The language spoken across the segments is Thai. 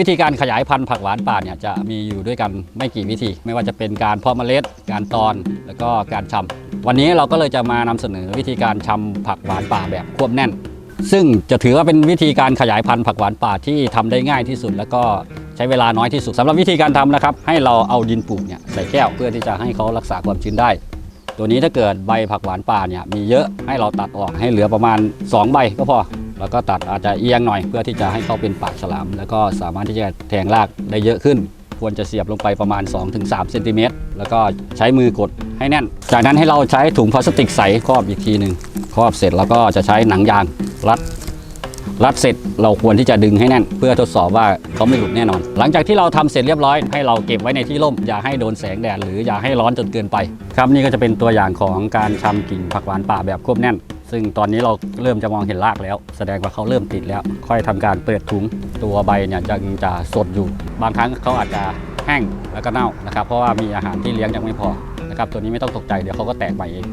วิธีการขยายพันธุ์ผักหวานป่าเนี่ยจะมีอยู่ด้วยกันไม่กี่วิธี ไม่ว่าจะเป็นการเพาะเมล็ด การตอนแล้วก็การชำวันนี้เราก็เลยจะมานำเสนอวิธีการชำผักหวานป่าแบบควบแน่น ซึ่งจะถือว่าเป็นวิธีการขยายพันธุ์ผักหวานป่าที่ทำได้ง่ายที่สุด แล้วก็ใช้เวลาน้อยที่สุดสำหรับวิธีการทำนะครับ ให้เราเอาดินปลูกเนี่ยใส่แก้วเพื่อที่จะให้เขารักษาความชื้นได้ ตัวนี้ถ้าเกิดใบผักหวานป่าเนี่ยมีเยอะให้เราตัดออกให้เหลือประมาณ 2 ใบก็พอ แล้วก็ตัดอาจจะเอียงหน่อยเพื่อที่จะให้เขาเป็นปากฉลาม แล้วก็สามารถที่จะแทงรากได้เยอะขึ้น ควรจะเสียบลงไปประมาณ 2-3เซนติเมตรแล้วก็ใช้มือกดให้แน่น จากนั้นให้เราใช้ถุงพลาสติกใสครอบอีกทีหนึ่งครอบเสร็จแล้วก็จะใช้หนังยางรัดรัดเสร็จเราควรที่จะดึงให้แน่น เพื่อทดสอบว่าเขาไม่หลุดแน่นอน หลังจากที่เราทำเสร็จเรียบร้อยให้เราเก็บไว้ในที่ร่ม อย่าให้โดนแสงแดดหรืออย่าให้ร้อนจนเกินไป ครับนี่ก็จะเป็นตัวอย่างของการชำกิ่งผักหวานป่าแบบควบแน่น ซึ่งตอนนี้เราเริ่มจะมองเห็นรากแล้ว แสดงว่าเขาเริ่มติดแล้ว ค่อยทำการเปิดถุงตัวใบเนี่ยจะจะสดอยู่ บางครั้งเขาอาจจะแห้งแล้วก็เน่านะครับเพราะว่ามีอาหารที่เลี้ยงยังไม่พอนะครับตัวนี้ไม่ต้องตกใจเดี๋ยวเขาก็แตกใหม่เอง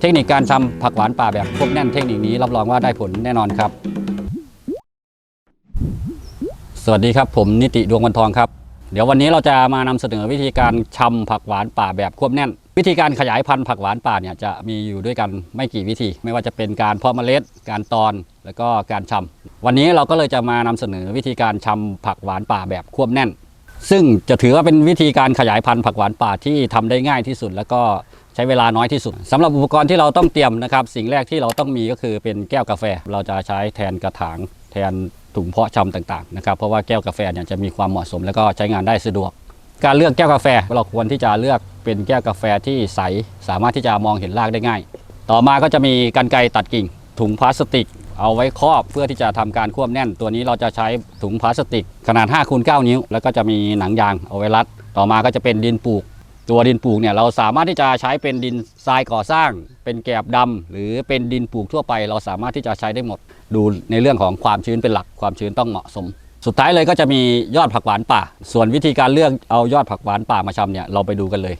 เทคนิคการทำผักหวานป่าแบบควบแน่นเทคนิคนี้รับรองว่าได้ผลแน่นอนครับ สวัสดีครับ ผมนิติดวงวันทองครับ เดี๋ยววันนี้เราจะมานำเสนอวิธีการชำผักหวานป่าแบบควบแน่น วิธีการขยายพันธุ์ผักหวานป่าเนี่ยจะมีอยู่ด้วยกันไม่กี่วิธี ไม่ว่าจะเป็นการเพาะเมล็ด การตอน แล้วก็การชำวันนี้เราก็เลยจะมานำเสนอวิธีการชำผักหวานป่าแบบควบแน่น ซึ่งจะถือว่าเป็นวิธีการขยายพันธุ์ผักหวานป่าที่ทำได้ง่ายที่สุด แล้วก็ใช้เวลาน้อยที่สุดสำหรับอุปกรณ์ที่เราต้องเตรียมนะครับ สิ่งแรกที่เราต้องมีก็คือเป็นแก้วกาแฟ เราจะใช้แทนกระถางแทนถุงเพาะชำต่างๆนะครับเพราะว่าแก้วกาแฟเนี่ยจะมีความเหมาะสม แล้วก็ใช้งานได้สะดวก การเลือกแก้วกาแฟเราควรที่จะเลือกเป็นแก้วกาแฟที่ใสสามารถที่จะมองเห็นรากได้ง่าย ต่อมาก็จะมีกรรไกรตัดกิ่ง ถุงพลาสติก เอาไว้ครอบเพื่อที่จะทำการควบแน่น ตัวนี้เราจะใช้ถุงพลาสติก ขนาด5คูณ9นิ้ว แล้วก็จะมีหนังยางเอาไว้รัด ต่อมาก็จะเป็นดินปลูก ตัวดินปลูกเนี่ยเราสามารถที่จะใช้เป็นดินทรายก่อสร้าง เป็นแกบดำหรือเป็นดินปลูกทั่วไป เราสามารถที่จะใช้ได้หมด ดูในเรื่องของความชื้นเป็นหลักความชื้นต้องเหมาะสมสุดท้ายเลยก็จะมียอดผักหวานป่า ส่วนวิธีการเลือกเอายอดผักหวานป่ามาชำเนี่ยเราไปดูกันเลย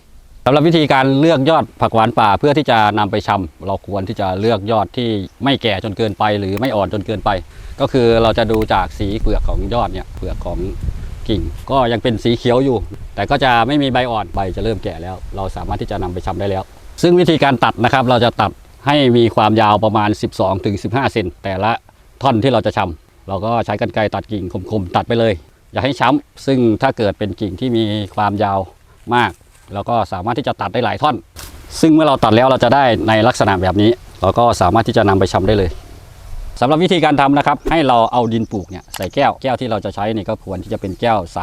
ำหรับวิธีการเลือกยอดผักหวานป่าเพื่อที่จะนำไปชำเราควรที่จะเลือกยอดที่ไม่แก่จนเกินไป หรือไม่อ่อนจนเกินไป ก็คือเราจะดูจากสีเปลือกของยอดเนี่ยเปลือกของกิ่ง ก็ยังเป็นสีเขียวอยู่ แต่ก็จะไม่มีใบอ่อนใบจะเริ่มแก่แล้ว เราสามารถที่จะนำไปชำได้แล้ว ซึ่งวิธีการตัดนะครับเราจะตัดให้มีความยาวประมาณ 12-15 เซนแต่ละท่อนที่เราจะชำเราก็ใช้กรรไกรตัดกิ่งคมๆตัดไปเลย อย่าให้ช้ำซึ่งถ้าเกิดเป็นกิ่งที่มีความยาวมาก เราก็สามารถที่จะตัดได้หลายท่อน ซึ่งเมื่อเราตัดแล้วเราจะได้ในลักษณะแบบนี้ เราก็สามารถที่จะนำไปชำได้เลยสำหรับวิธีการทำนะครับ ให้เราเอาดินปลูกเนี่ยใส่แก้วแก้วที่เราจะใช้นี่ก็ควรที่จะเป็นแก้วใส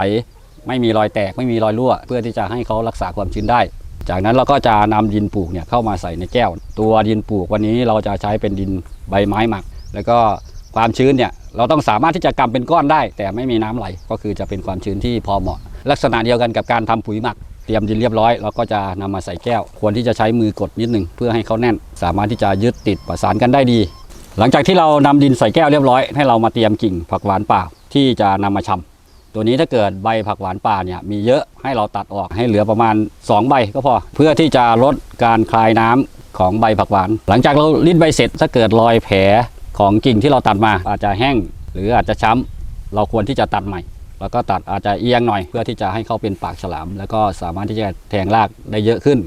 ไม่มีรอยแตกไม่มีรอยรั่ว เพื่อที่จะให้เขารักษาความชื้นได้ จากนั้นเราก็จะนำดินปลูกเนี่ยเข้ามาใส่ในแก้ว ตัวดินปลูกวันนี้เราจะใช้เป็นดินใบไม้หมัก แล้วก็ความชื้นเนี่ยเราต้องสามารถที่จะกำเป็นก้อนได้ แต่ไม่มีน้ำไหลก็คือจะเป็นความชื้นที่พอเหมาะ ลักษณะเดียวกันกับการทำปุ๋ยหมัก เตรียมดินเรียบร้อยเราก็จะนำมาใส่แก้ว ควรที่จะใช้มือกดนิดหนึ่งเพื่อให้เขาแน่น สามารถที่จะยึดติดประสานกันได้ดี หลังจากที่เรานำดินใส่แก้วเรียบร้อยให้เรามาเตรียมกิ่งผักหวานป่าที่จะนำมาชำตัวนี้ถ้าเกิดใบผักหวานป่าเนี่ยมีเยอะให้เราตัดออกให้เหลือประมาณ 2 ใบก็พอ เพื่อที่จะลดการคลายน้ำของใบผักหวาน หลังจากเรารีดใบเสร็จถ้าเกิดรอยแผลของกิ่งที่เราตัดมาอาจจะแห้ง หรืออาจจะช้ำเราควรที่จะตัดใหม่ แล้วก็ตัดอาจจะเอียงหน่อยเพื่อที่จะให้เขาเป็นปากฉลาม แล้วก็สามารถที่จะแทงรากได้เยอะขึ้น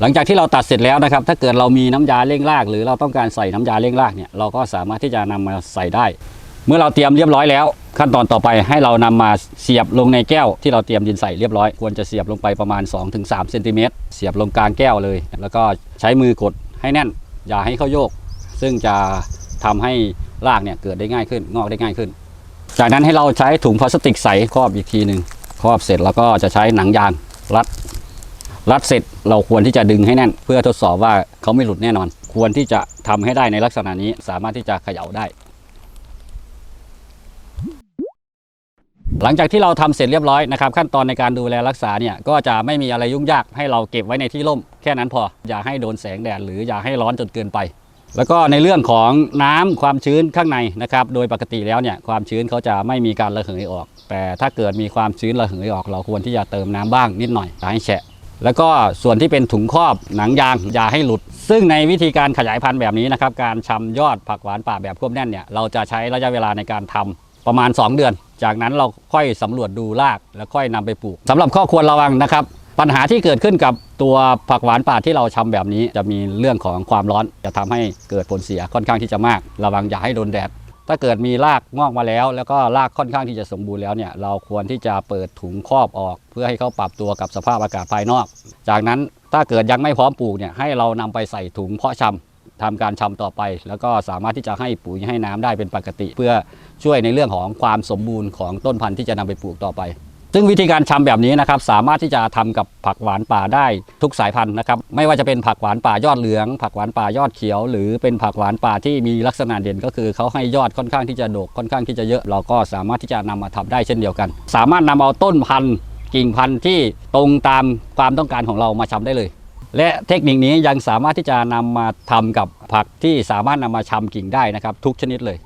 หลังจากที่เราตัดเสร็จแล้วนะครับ ถ้าเกิดเรามีน้ำยาเร่งราก หรือเราต้องการใส่น้ำยาเร่งรากเนี่ยเราก็สามารถที่จะนำมาใส่ได้ เมื่อเราเตรียมเรียบร้อยแล้ว ขั้นตอนต่อไปให้เรานำมาเสียบลงในแก้วที่เราเตรียมดินใส่เรียบร้อย ควรจะเสียบลงไปประมาณ 2-3เซนติเมตรเสียบลงกลางแก้วเลย แล้วก็ใช้มือกดให้แน่น อย่าให้เขาโยก ซึ่งจะทำให้รากเนี่ยเกิดได้ง่ายขึ้นงอกได้ง่ายขึ้น จากนั้นให้เราใช้ถุงพลาสติกใสครอบอีกทีหนึ่งครอบเสร็จแล้วก็จะใช้หนังยางรัด รัดเสร็จเราควรที่จะดึงให้แน่น เพื่อทดสอบว่าเขาไม่หลุดแน่นอน ควรที่จะทำให้ได้ในลักษณะนี้สามารถที่จะเขย่าได้ หลังจากที่เราทำเสร็จเรียบร้อยนะครับ ขั้นตอนในการดูแลรักษาเนี่ยก็จะไม่มีอะไรยุ่งยากให้เราเก็บไว้ในที่ร่ม แค่นั้นพออย่าให้โดนแสงแดดหรืออย่าให้ร้อนจนเกินไป แล้วก็ในเรื่องของน้ำความชื้นข้างในนะครับ โดยปกติแล้วเนี่ยความชื้นเขาจะไม่มีการระเหยออก แต่ถ้าเกิดมีความชื้นระเหยออก เราควรที่จะเติมน้ำบ้างนิดหน่อยอย่าให้แฉะ แล้วก็ส่วนที่เป็นถุงครอบหนังยางอย่าให้หลุด ซึ่งในวิธีการขยายพันธุ์แบบนี้นะครับ การชำยอดผักหวานป่าแบบควบแน่นเนี่ยเราจะใช้ระยะเวลาในการทำประมาณ 2 เดือน จากนั้นเราค่อยสำรวจดูรากแล้วค่อยนำไปปลูกสำหรับข้อควรระวังนะครับ ปัญหาที่เกิดขึ้นกับตัวผักหวานป่าที่เราชำแบบนี้ จะมีเรื่องของความร้อนจะทำให้เกิดผลเสียค่อนข้างที่จะมาก ระวังอย่าให้โดนแดดถ้าเกิดมีรากงอกมาแล้ว แล้วก็รากค่อนข้างที่จะสมบูรณ์แล้วเนี่ยเราควรที่จะเปิดถุงครอบออก เพื่อให้เขาปรับตัวกับสภาพอากาศภายนอก จากนั้นถ้าเกิดยังไม่พร้อมปลูกเนี่ยให้เรานำไปใส่ถุงเพาะชำทำการชำต่อไป แล้วก็สามารถที่จะให้ปุ๋ยให้น้ำได้เป็นปกติ เพื่อช่วยในเรื่องของความสมบูรณ์ของต้นพันธุ์ที่จะนำไปปลูกต่อไป ซึ่งวิธีการชำแบบนี้นะครับสามารถที่จะทำกับผักหวานป่าได้ทุกสายพันธุ์นะครับไม่ว่าจะเป็นผักหวานป่ายอดเหลือง ผักหวานป่ายอดเขียว หรือเป็นผักหวานป่าที่มีลักษณะเด่นก็คือเขาให้ยอดค่อนข้างที่จะโดกค่อนข้างที่จะเยอะ เราก็สามารถที่จะนำมาทำได้เช่นเดียวกัน สามารถนำเอาต้นพันธุ์กิ่งพันธุ์ที่ตรงตามความต้องการของเรามาชำได้เลย และเทคนิคนี้ยังสามารถที่จะนำมาทำกับผักที่สามารถนำมาชำกิ่งได้นะครับ ทุกชนิดเลย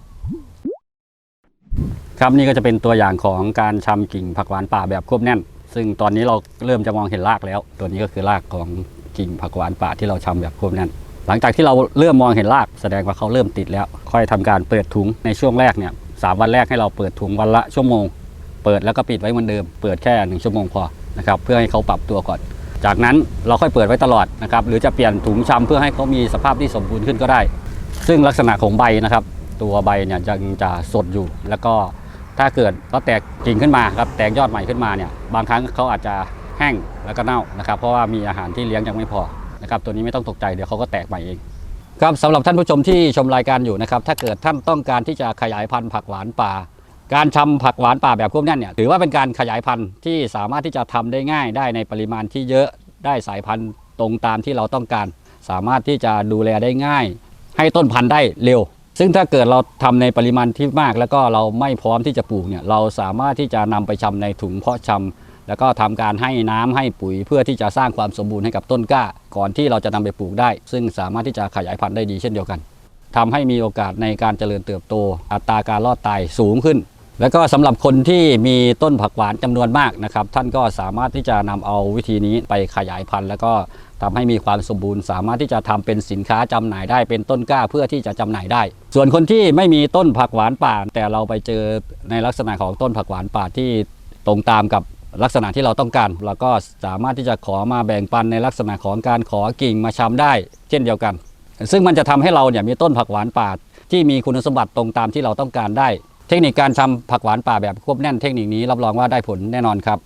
ครับนี่ก็จะเป็นตัวอย่างของการชำกิ่งผักหวานป่าแบบควบแน่น ซึ่งตอนนี้เราเริ่มจะมองเห็นรากแล้ว ตัวนี้ก็คือรากของกิ่งผักหวานป่าที่เราชำแบบควบแน่น หลังจากที่เราเริ่มมองเห็นรากแสดงว่าเขาเริ่มติดแล้ว ค่อยทำการเปิดถุงในช่วงแรกเนี่ยสามวันแรกให้เราเปิดถุงวันละชั่วโมง เปิดแล้วก็ปิดไว้เหมือนเดิม เปิดแค่หนึ่งชั่วโมงพอนะครับเพื่อให้เขาปรับตัวก่อน จากนั้นเราค่อยเปิดไว้ตลอดนะครับหรือจะเปลี่ยนถุงชำเพื่อให้เขามีสภาพที่สมบูรณ์ขึ้นก็ได้ ซึ่งลักษณะของใบนะครับ ตัวใบเนี่ยยังจะสดอยู่แล้วก็ ถ้าเกิดเขาแตกกิ่งขึ้นมาครับแตกยอดใหม่ขึ้นมาเนี่ยบางครั้งเขาอาจจะแห้งแล้วก็เน่านะครับเพราะว่ามีอาหารที่เลี้ยงยังไม่พอนะครับตัวนี้ไม่ต้องตกใจเดี๋ยวเขาก็แตกใหม่เองครับสำหรับท่านผู้ชมที่ชมรายการอยู่นะครับถ้าเกิดท่านต้องการที่จะขยายพันธุ์ผักหวานป่า การชำผักหวานป่าแบบควบแน่นเนี่ยถือว่าเป็นการขยายพันธุ์ที่สามารถที่จะทำได้ง่ายได้ในปริมาณที่เยอะได้สายพันธุ์ตรงตามที่เราต้องการ สามารถที่จะดูแลได้ง่าย ให้ต้นพันธุ์ได้เร็ว ซึ่งถ้าเกิดเราทำในปริมาณที่มาก แล้วก็เราไม่พร้อมที่จะปลูกเนี่ยเราสามารถที่จะนำไปชำในถุงเพาะชำแล้วก็ทำการให้น้ำให้ปุ๋ยเพื่อที่จะสร้างความสมบูรณ์ให้กับต้นกล้า ก่อนที่เราจะนำไปปลูกได้ ซึ่งสามารถที่จะขยายพันธุ์ได้ดีเช่นเดียวกันทำให้มีโอกาสในการเจริญเติบโต อัตราการรอดตายสูงขึ้น แล้วก็สำหรับคนที่มีต้นผักหวานจำนวนมากนะครับ ท่านก็สามารถที่จะนำเอาวิธีนี้ไปขยายพันธุ์ แล้วก็ทำให้มีความสมบูรณ์ สามารถที่จะทำเป็นสินค้าจำหน่ายได้เป็นต้นกล้าเพื่อที่จะจำหน่ายได้ ส่วนคนที่ไม่มีต้นผักหวานป่า แต่เราไปเจอในลักษณะของต้นผักหวานป่าที่ตรงตามกับลักษณะที่เราต้องการ เราก็สามารถที่จะขอมาแบ่งปันในลักษณะของการขอกิ่งมาชำได้ เช่นเดียวกัน ซึ่งมันจะทำให้เราเนี่ยมีต้นผักหวานป่าที่มีคุณสมบัติตรงตามที่เราต้องการได้ เทคนิคการชำผักหวานป่าแบบควบแน่นเทคนิคนี้รับรองว่าได้ผลแน่นอนครับ